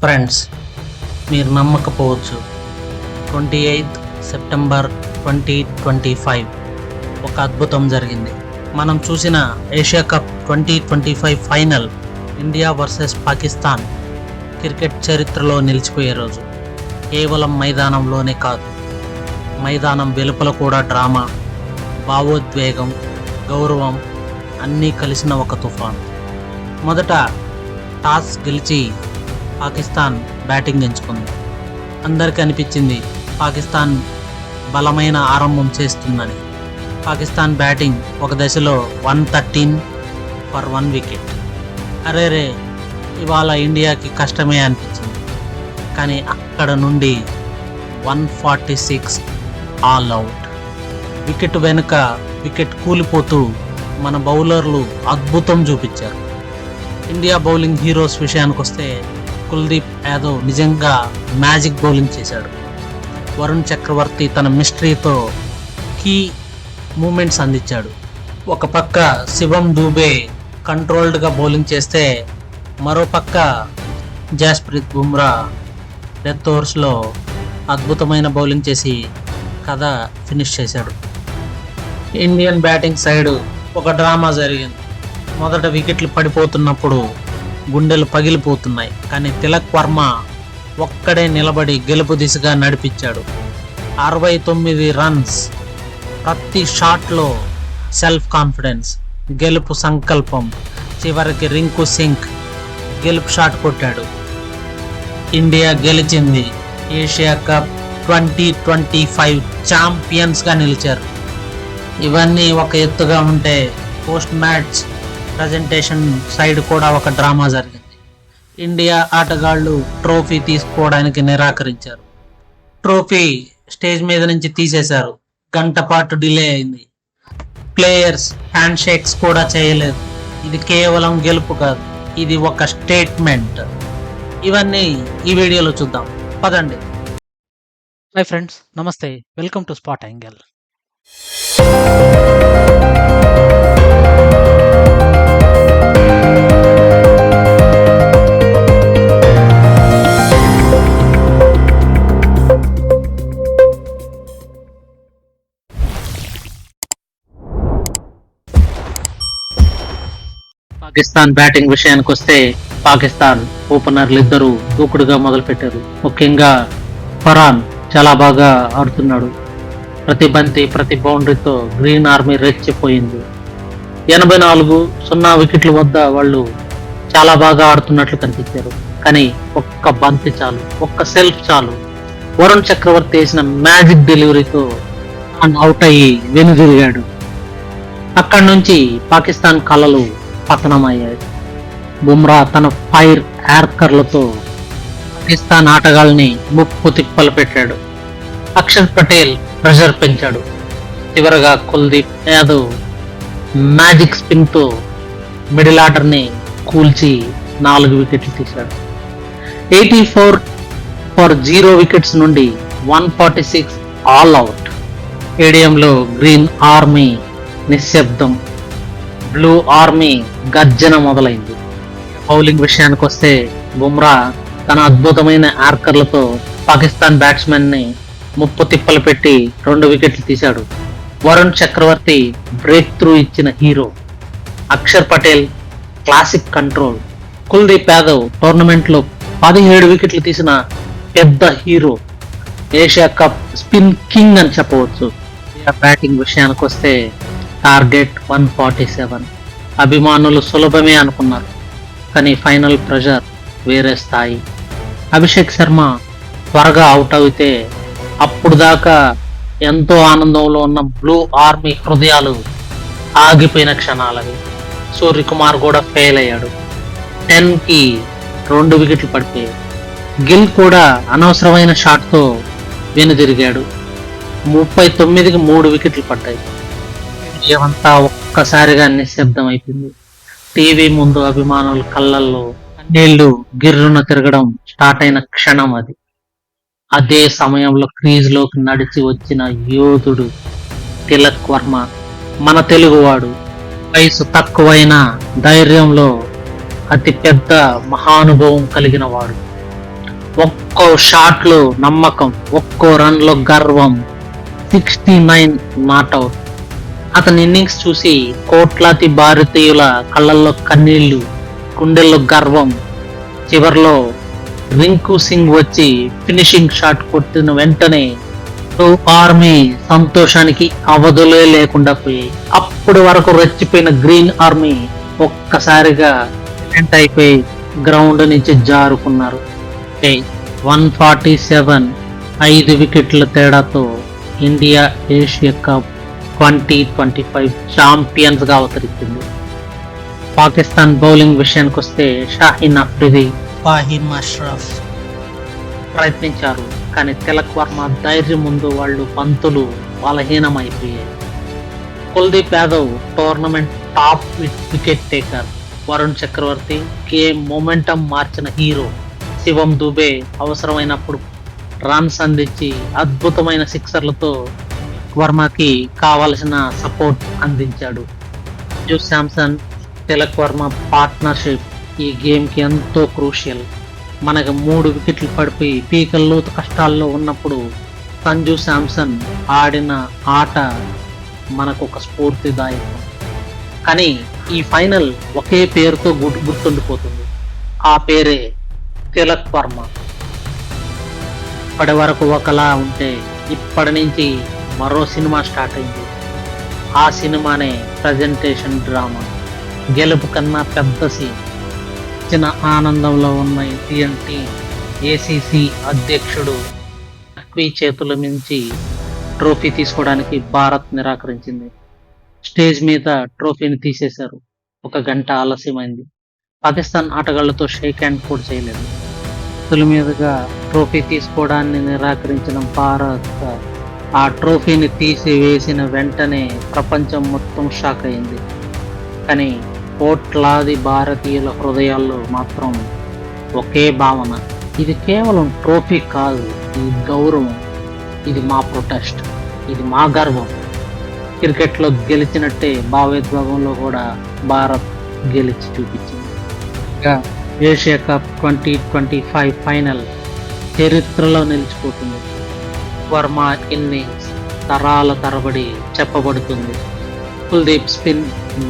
Friends మీరు నమ్మకపోవచ్చు. Twenty eighth September twenty twenty five. ఒక అద్భుతం జరిగింది. మనం చూసిన Asia cup twenty twenty five final India versus Pakistan cricket చరిత్రలో నిలిచిపోయే రోజు. కేవలం మైదానంలోనే కాదు మైదానం వెలుపల కూడా డ్రామా భావోద్వేగం గౌరవం అన్నీ కలిసిన ఒక తుఫాన్. మొదట టాస్ గెలిచి పాకిస్తాన్ బ్యాటింగ్ ఎంచుకుంది. అందరికీ అనిపించింది పాకిస్తాన్ బలమైన ఆరంభం చేస్తుందని. పాకిస్తాన్ బ్యాటింగ్ ఒక దశలో one thirteen for one wicket. అరే రే ఇవాళ ఇండియాకి కష్టమే అనిపించింది. కానీ అక్కడ నుండి one forty six all out. Wicket వెనుక వికెట్ కూలిపోతూ మన బౌలర్లు అద్భుతం చూపించారు. ఇండియా బౌలింగ్ హీరోస్ విషయానికి వస్తే కుల్దీప్ యాదవ్ నిజంగా మ్యాజిక్ బౌలింగ్ చేశాడు. వరుణ్ చక్రవర్తి తన మిస్టరీతో కీ మూమెంట్స్ అందించాడు. ఒక పక్క శివం దూబే కంట్రోల్డ్గా బౌలింగ్ చేస్తే మరో పక్క జాస్ప్రీత్ బుమ్రా డెత్ ఓవర్స్లో అద్భుతమైన బౌలింగ్ చేసి కథ ఫినిష్ చేశాడు. ఇండియన్ బ్యాటింగ్ సైడ్ ఒక డ్రామా జరిగింది. మొదట వికెట్లు పడిపోతున్నప్పుడు గుండెలు పగిలిపోతున్నాయి. కానీ తిలక్ వర్మ ఒక్కడే నిలబడి గెలుపు దిశగా నడిపించాడు. అరవై తొమ్మిది రన్స్ ప్రతి షాట్లో సెల్ఫ్ కాన్ఫిడెన్స్ గెలుపు సంకల్పం. చివరికి రింకు సింగ్ గెలుపు షాట్ కొట్టాడు. ఇండియా గెలిచింది. Asia cup twenty twenty five ఛాంపియన్స్గా నిలిచారు. ఇవన్నీ ఒక ఎత్తుగా ఉంటే పోస్ట్ మ్యాచ్ ప్రజెంటేషన్ సైడ్ కూడా ఒక డ్రామా జరిగింది. ఇండియా ఆటగాళ్ళు ట్రోఫీ తీసుకోవడానికి నిరాకరించారు. ట్రోఫీ స్టేజ్ మీద నుంచి తీసేశారు. గంట పాటు డిలే అయింది. ప్లేయర్స్ హ్యాండ్ షేక్స్ కూడా చేయలేదు. ఇది కేవలం గెలుపు కాదు ఇది ఒక స్టేట్మెంట్. ఇవన్నీ ఈ వీడియోలో చూద్దాం. పదండి. హాయ్ ఫ్రెండ్స్ నమస్తే. Welcome to spot angle Pakistan batting విషయానికి వస్తే పాకిస్తాన్ ఓపెనర్లు ఇద్దరు దూకుడుగా మొదలుపెట్టారు. ముఖ్యంగా ఫరాన్ చాలా బాగా ఆడుతున్నాడు. ప్రతి బంతి ప్రతి బౌండరీతో గ్రీన్ ఆర్మీ రెచ్చిపోయింది. ఎనభై నాలుగు సున్నా వికెట్ల వద్ద వాళ్ళు చాలా బాగా ఆడుతున్నట్లు కనిపించారు. కానీ ఒక్క బంతి చాలు ఒక్క సెల్ఫ్ చాలు. వరుణ్ చక్రవర్తి వేసిన మ్యాజిక్ డెలివరీతో అవుట్ అయ్యి వెనుదిరిగాడు. అక్కడి నుంచి పాకిస్తాన్ కళలు పతనమయ్యాడు బుమ్రా తన ఫైర్ యార్కర్లతో పాకిస్తాన్ ఆటగాళ్ళని ముప్పు తిప్పలు పెట్టాడు. అక్షర్ పటేల్ ప్రెషర్ పెంచాడు. చివరగా కుల్దీప్ యాదవ్ మ్యాజిక్ స్పిన్తో మిడిల్ ఆర్డర్ని కూల్చి నాలుగు వికెట్లు తీశాడు. Eighty four for zero wickets నుండి one forty six all out. స్టేడియంలో గ్రీన్ ఆర్మీ నిశ్శబ్దం. బ్లూ ఆర్మీ గర్జన మొదలైంది. బౌలింగ్ విషయానికి వస్తే బుమ్రా తన అద్భుతమైన ఆర్కర్లతో పాకిస్తాన్ బ్యాట్స్మెన్ని ముప్పు తిప్పలు పెట్టి రెండు వికెట్లు తీశాడు. వరుణ్ చక్రవర్తి బ్రేక్ త్రూ ఇచ్చిన hero. Axar Patel classic control. Kuldeep Yadav టోర్నమెంట్లో పదిహేడు వికెట్లు తీసిన పెద్ద hero. Asia cup spin king అని చెప్పవచ్చు. బ్యాటింగ్ విషయానికి వస్తే టార్గెట్ వన్ ఫార్టీ సెవెన్. అభిమానులు సులభమే అనుకున్నారు కానీ ఫైనల్ ప్రెషర్ వేరే స్థాయి. అభిషేక్ శర్మ త్వరగా అవుట్ అయితే అప్పుడు దాకా ఎంతో ఆనందంలో ఉన్న బ్లూ ఆర్మీ హృదయాలు ఆగిపోయిన క్షణాలవి. సూర్యకుమార్ కూడా ఫెయిల్ అయ్యాడు. టెన్కి రెండు వికెట్లు పడిపోయాయి గిల్ కూడా అనవసరమైన షాట్తో వెనుదిరిగాడు. ముప్పై తొమ్మిదికి మూడు వికెట్లు పడ్డాయి. ఏమంతా ఒక్కసారిగా నిశ్శబ్దం అయిపోయింది టీవీ ముందు అభిమానుల కళ్ళల్లో నీళ్ళు గిర్రున తిరగడం స్టార్ట్ అయిన క్షణం అది. అదే సమయంలో క్రీజ్లోకి నడిచి వచ్చిన యోధుడు తిలక్ వర్మ మన తెలుగువాడు. వయసు తక్కువైన ధైర్యంలో అతి పెద్ద మహానుభవం కలిగిన వాడు. ఒక్కో షాట్లో నమ్మకం ఒక్కో రన్లో గర్వం. సిక్స్టీ నైన్ నాట్అవుట్ అతని ఇన్నింగ్స్ చూసి కోట్లాది భారతీయుల కళ్ళల్లో కన్నీళ్ళు గుండెల్లో గర్వం చివర్లో రింకు సింగ్ వచ్చి ఫినిషింగ్ షాట్ కొట్టిన వెంటనే టూ ఆర్మీ సంతోషానికి అవధులే లేకుండా పోయాయి. అప్పటి వరకు రెచ్చిపోయిన గ్రీన్ ఆర్మీ ఒక్కసారిగా సైలెంట్ అయిపోయి గ్రౌండ్ నుంచి జారుకున్నారు. వన్ ఫార్టీ సెవెన్ ఐదు వికెట్ల తేడాతో India Asia cup twenty twenty five ఛాంపియన్స్గా అవతరించింది పాకిస్తాన్ బౌలింగ్ విషయానికి వస్తే షాహీన్ అఫ్రిది ఫాహిమ్ అష్రఫ్. ప్రయత్నించారు కానీ తిలక్ వర్మ ధైర్యం ముందు వాళ్ళు పంతులు బలహీనమైపోయాయి. Kuldeep Yadav tournament top wicket taker Varun Chakravarthy game momentum మార్చిన హీరో శివం దుబే అవసరమైనప్పుడు రన్స్ అందించి అద్భుతమైన సిక్సర్లతో వర్మకి కావలసిన సపోర్ట్ అందించాడు. జూ శాంసన్ తిలక్ వర్మ పార్ట్నర్షిప్ ఈ గేమ్కి ఎంతో క్రూషియల్. మనకు మూడు వికెట్లు పడిపోయి పీకల్లో కష్టాల్లో ఉన్నప్పుడు సంజు శాంసన్ ఆడిన ఆట మనకు ఒక స్ఫూర్తిదాయకం. కానీ ఈ ఫైనల్ ఒకే పేరుతో గుర్తు గుర్తుండిపోతుంది. ఆ పేరే తిలక్ వర్మ. ఇప్పటి వరకు ఒకలా ఉంటే ఇప్పటి నుంచి మరో సినిమా స్టార్ట్ అయింది. ఆ సినిమానే ప్రజెంటేషన్ డ్రామా గెలుపు కన్నా పెద్ద సీన్ చిన్న ఆనందంలో ఉన్న ఇండియన్ టీం ఏసీసీ అధ్యక్షుడు నక్వీ చేతుల మించి ట్రోఫీ తీసుకోవడానికి భారత్ నిరాకరించింది. స్టేజ్ మీద ట్రోఫీని తీసేశారు. ఒక గంట ఆలస్యమైంది. పాకిస్తాన్ ఆటగాళ్ళతో షేక్ హ్యాండ్ కూడా చేయలేదు. తొలి మీదుగా ట్రోఫీ తీసుకోవడాన్ని నిరాకరించిన భారత్ ఆ ట్రోఫీని తీసివేసిన వెంటనే ప్రపంచం మొత్తం షాక్ అయింది. కానీ కోట్లాది భారతీయుల హృదయాల్లో మాత్రం ఒకే భావన. ఇది కేవలం ట్రోఫీ కాదు ఇది గౌరవం. ఇది మా ప్రొటెస్ట్ ఇది మా గర్వం. క్రికెట్లో గెలిచినట్టే భావోద్వేగంలో కూడా భారత్ గెలిచి చూపించింది. ఇంకా Asia cup twenty twenty five final చరిత్రలో నిలిచిపోతుంది. వర్మ ఇన్నింగ్స్ తరాల తరబడి చెప్పబడుతుంది. కుల్దీప్ స్పిన్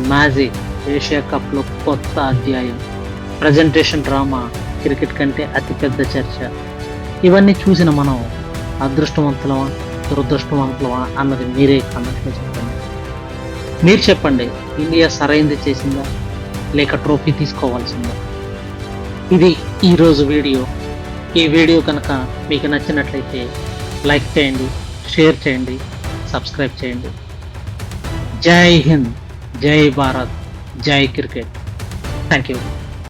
మ్యాజిక్ ఏషియా కప్లో కొత్త అధ్యాయం. ప్రజెంటేషన్ డ్రామా క్రికెట్ కంటే అతిపెద్ద చర్చ. ఇవన్నీ చూసిన మనం అదృష్టవంతులమా దురదృష్టవంతులమా అన్నది మీరే కామెంట్లో చెప్పండి. మీరు చెప్పండి ఇండియా సరైంది చేసిందా లేక ట్రోఫీ తీసుకోవాల్సిందా? ఇది ఈరోజు వీడియో. ఈ వీడియో కనుక మీకు నచ్చినట్లయితే లైక్ చేయండి షేర్ చేయండి సబ్స్క్రైబ్ చేయండి. జై హింద్ జై భారత్ జై క్రికెట్. Thank you